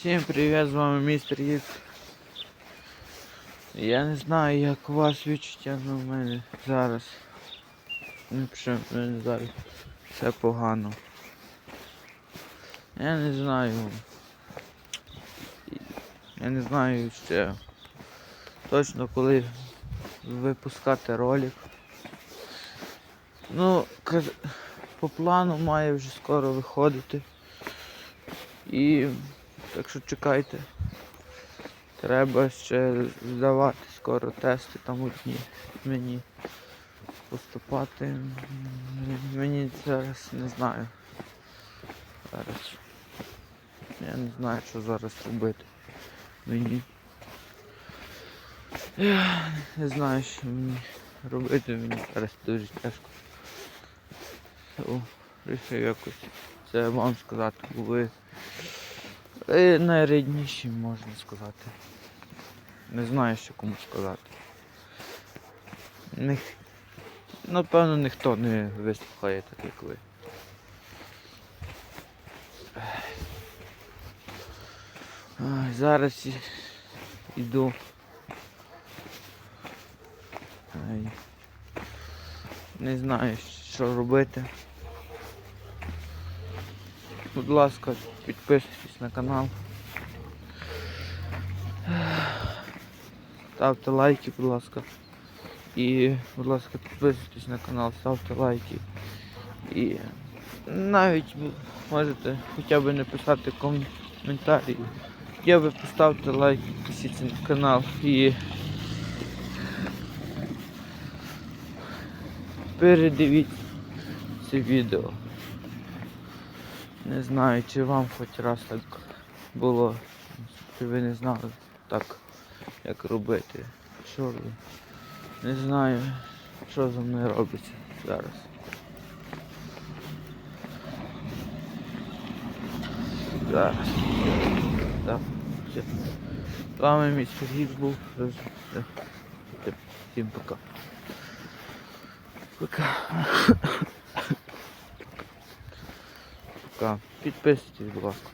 Всім привіт, з вами містер Їк. Я не знаю як у вас відчуття, але в мене зараз. Ну, що в мене зараз все погано. Я не знаю. Я не знаю ще точно коли випускати ролик. Ну, по плану має вже скоро виходити. І так що чекайте. Треба ще здавати скоро тести там одні мені поступати. Мені зараз не знаю. Зараз. Я не знаю, що зараз робити. Мені. Я не знаю, що мені робити, мені зараз дуже тяжко. О, Вирішив якось це вам сказати, бо ви найрідніші, можна сказати. Не знаю, що кому сказати. Ні... Напевно, ніхто не вислухає так, як ви. Зараз йду. Не знаю, що робити. Будь ласка, підписуйтесь на канал. Ставте лайки, будь ласка. І, будь ласка, підписуйтесь на канал, ставте лайки. І навіть можете хоча б написати коментарі. Хоча б поставте лайк, підпишіться на канал і передивіться це відео. Не знаю, чи вам хоч раз так було, чи ви не знали так, як робити. Що ви? Не знаю, що за мною робиться зараз. Зараз. Так. Вами містер Гікс був. Всім. Пока. Пока. Підписуйтесь, будь ласка.